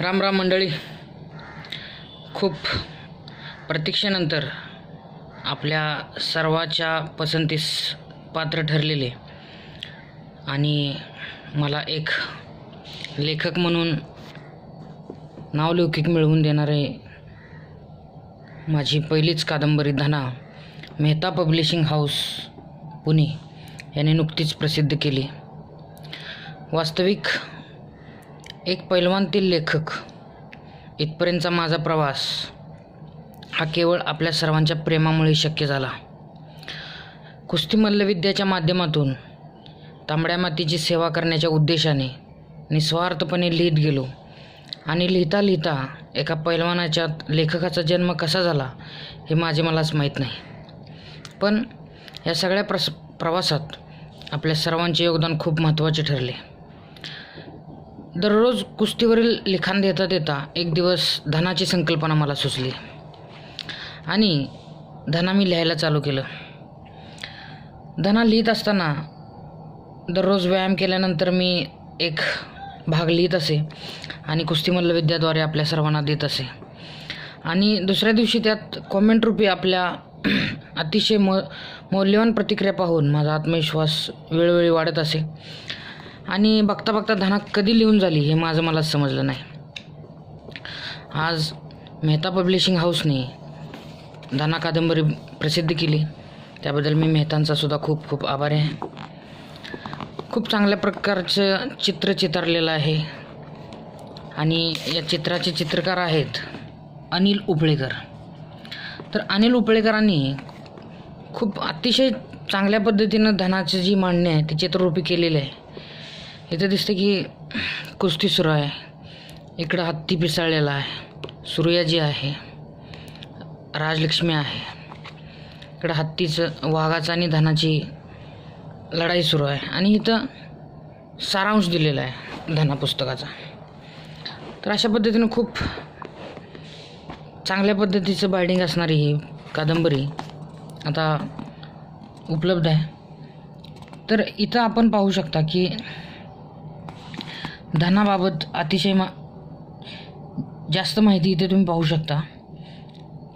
राम राम मंडळी. खूप प्रतीक्षेनंतर आपल्या सर्वाच्या पसंतीस पात्र ठरलेले आणि मला एक लेखक म्हणून नावलौकिक मिळवून देणारे माझी पहिलीच कादंबरी धना मेहता पब्लिशिंग हाऊस पुणे याने नुकतीच प्रसिद्ध केली. वास्तविक एक पैलवानतील लेखक. इथपर्यंतचा माझा प्रवास. हा केवळ आपल्या सर्वांच्या प्रेमामुळे शक्य झाला. कुस्ती मल्लविद्याच्या माध्यमातून तांबड्या मातीची सेवा करण्याच्या उद्देशाने निस्वार्थपणे लिहित गेलो. आणि लिहिता लिहिता एका पैलवानाच्या लेखकाचा जन्म कसा झाला हे माझे मलाच माहीत नाही. पण या सगळ्या प्रस प्रवासात आपल्या सर्वांचे योगदान खूप महत्त्वाचे ठरले. दररोज कुस्तीवरील लिखाण देता देता एक दिवस धनाची संकल्पना मला सुचली. आणि धना मी लिहायला चालू केलं. धना लिहित असताना दररोज व्यायाम केल्यानंतर मी एक भाग लिहित असे आणि कुस्ती मल्लविद्याद्वारे आपल्या सर्वांना देत असे. आणि दुसऱ्या दिवशी त्यात कॉमेंट रूपी आपल्या अतिशय म मौल्यवान प्रतिक्रिया पाहून माझा आत्मविश्वास वेळोवेळी वाढत असे. आणि बघता बघता धना कधी लिहून झाली हे माझं मला समजलं नाही. आज मेहता पब्लिशिंग हाऊसने धना कादंबरी प्रसिद्ध केली. त्याबद्दल मी मेहतांचा सुद्धा खूप खूप आभारी आहे. खूप चांगल्या प्रकारचं चित्र चितारलेलं आहे. आणि या चित्राचे चित्रकार आहेत अनिल उपळेकर. तर अनिल उपळेकरांनी खूप अतिशय चांगल्या पद्धतीनं धनाची जी मांडणी आहे ती चित्ररूपी केलेली आहे. इथं दिसतं की कुस्ती सुरू आहे. इकडं हत्ती पिसाळलेला आहे. सूर्याजी आहे. राजलक्ष्मी आहे. इकडं हत्तीचं वाघाचं आणि धनाची लढाई सुरू आहे. आणि इथं सारांश दिलेला आहे धना पुस्तकाचा तर अशा पद्धतीनं खूप चांगल्या पद्धतीचं बायडिंग असणारी ही कादंबरी आता उपलब्ध आहे. तर इथं आपण पाहू शकता की धनाबाबत अतिशय मा जास्त माहिती इथे तुम्ही पाहू शकता.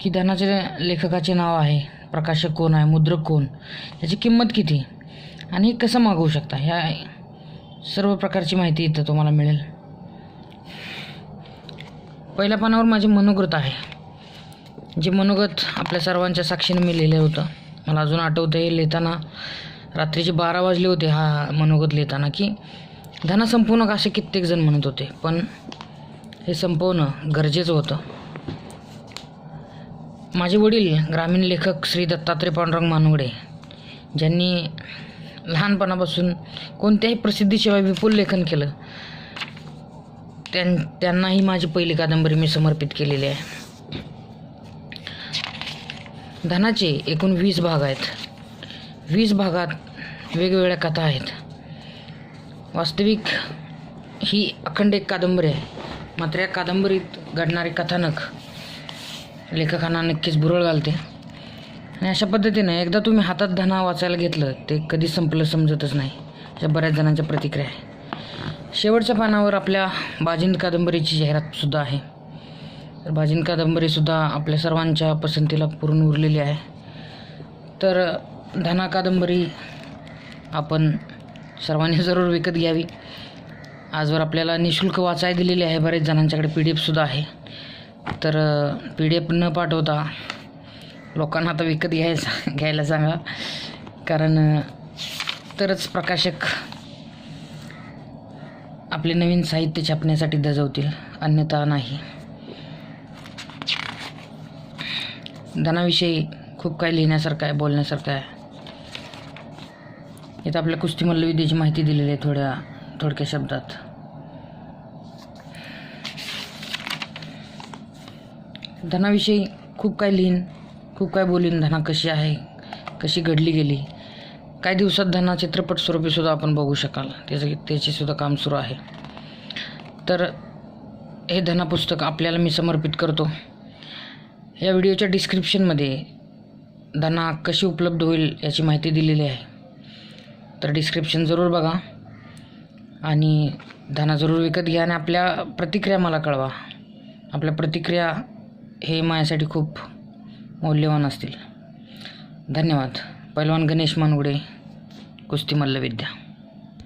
की धनाचे लेखकाचे नाव आहे प्रकाशक कोण आहे मुद्रक कोण याची किंमत किती? आणि हे कसं मागवू शकता? ह्या सर्व प्रकारची माहिती इथं तुम्हाला मिळेल. पहिल्या पानावर माझे मनोगत आहे. जे मनोगत आपल्या सर्वांच्या साक्षीने मी लिहिलं होतं. मला अजून आठवतं हे लिहिताना रात्रीचे बारा वाजले होते हा मनोगत लिहिताना की धना संपवू नका असे कित्येक जण म्हणत होते पण हे संपवणं गरजेचं होतं. माझे वडील ग्रामीण लेखक श्री दत्तात्रय पांडुरंग मानवडे ज्यांनी लहानपणापासून कोणत्याही प्रसिद्धीशिवाय विपुल लेखन केलं त्यां त्यांनाही माझी पहिली कादंबरी मी समर्पित केलेली आहे. धनाचे एकूण वीस भाग आहेत. वीस भागात वेगवेगळ्या कथा आहेत. वास्तविक ही अखंड एक कादंबरी आहे. मात्र या कादंबरीत घडणारे कथानक लेखकांना नक्कीच बुरळ घालते. आणि अशा पद्धतीनं एकदा तुम्ही हातात धना वाचायला घेतलं ते कधी संपलं समजतच नाही. अशा बऱ्याच जणांच्या प्रतिक्रिया आहे. शेवटच्या पानावर आपल्या बाजिंद कादंबरीची जाहिरातसुद्धा आहे. तर बाजिंद कादंबरीसुद्धा आपल्या सर्वांच्या पसंतीला पुरून उरलेली आहे. तर धना कादंबरी आपण सर्वांनी जरूर विकत घ्यावी. आजवर आपल्याला निशुल्क वाचाय दिलेली आहे. बरेच जणांच्याकडे पी डी एफसुद्धा आहे. तर पी डी एफ न पाठवता लोकांना आता विकत घ्यायचा घ्यायला सांगा. कारण तरच प्रकाशक आपले नवीन साहित्य छापण्यासाठी दजवतील. अन्यथा नाही. धनाविषयी खूप काही लिहिण्यासारखं आहे बोलण्यासारखं आहे. इथं आपल्या कुस्ती मल्लविद्येची माहिती दिलेली आहे थोड्या थोडक्या शब्दात. धनाविषयी खूप काही लिहीन खूप काय बोलीन धना कशी आहे कशी घडली गेली काही दिवसात धना चित्रपट स्वरूपीसुद्धा आपण बघू शकाल त्याचं त्याचेसुद्धा काम सुरू आहे. तर हे धना पुस्तक आपल्याला मी समर्पित करतो. या व्हिडिओच्या डिस्क्रिप्शनमध्ये धना कशी उपलब्ध होईल याची माहिती दिलेली आहे. तर डिस्क्रिप्शन जरूर बघा. आणि धना जरूर विकत घ्या आणि आपल्या प्रतिक्रिया मला कळवा. आपल्या प्रतिक्रिया हे माझ्यासाठी खूप मौल्यवान असतील. धन्यवाद. पैलवान गणेश मानगुडे कुस्ती मल्लविद्या.